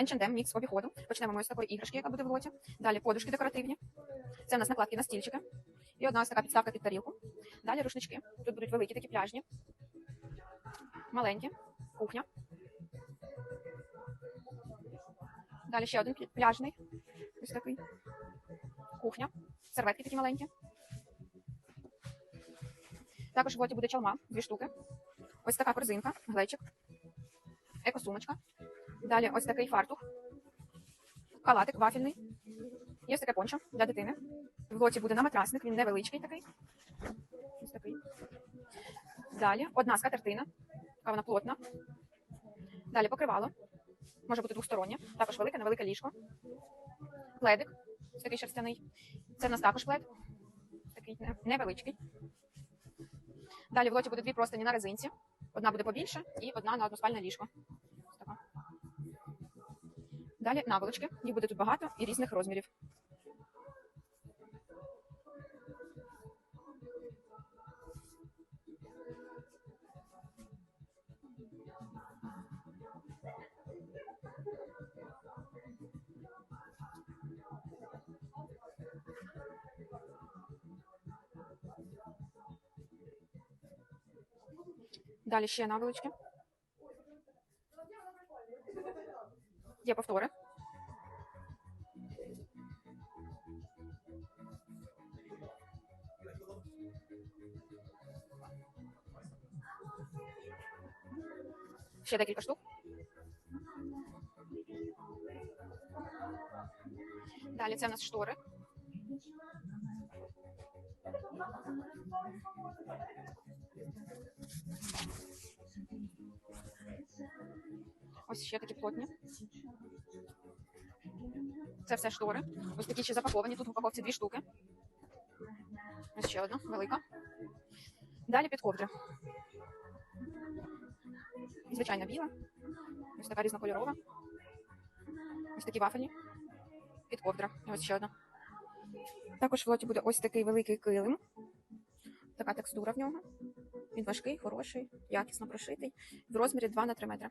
H&M мікс обіходу. Почнемо ми з такої іграшки, яка буде в лоті. Далі подушки декоративні. Це у нас накладки на стільчики. І одна ось така підставка під тарілку. Далі рушнички. Тут будуть великі такі пляжні. Маленькі. Кухня. Далі ще один пляжний. Ось такий. Кухня. Серветки такі маленькі. Також в лоті буде чалма, дві штуки. Ось така корзинка, глечик, екосумочка. Далі ось такий фартух, халатик вафельний. І ось таке пончо для дитини. В лоті буде на матрасник, він невеличкий такий. Ось такий. Далі одна скатертина, така вона плотна. Далі покривало. Може бути двостороннє, також велике, невелике ліжко. Пледик, ось такий шерстяний. Це в нас також плед. Такий невеличкий. Далі в лоті буде дві простині на резинці. Одна буде побільше і одна на односпальне ліжко. Далі наволочки. Їх буде тут багато і різних розмірів. Далі ще наволочки. Є повтори. Ще декілька штук. Далі це в нас штори. Ось ще такі плотні. Це все штори. Ось такі ще запаковані. Тут в упаковці дві штуки. Ось ще одна велика. Далі під ковдри. Звичайна біла. Ось така різнокольорова. Ось такі вафельні. Під ковдра. І ось ще одна. Також в лоті буде ось такий великий килим. Така текстура в нього. Він важкий, хороший, якісно прошитий. В розмірі 2 на 3 метри.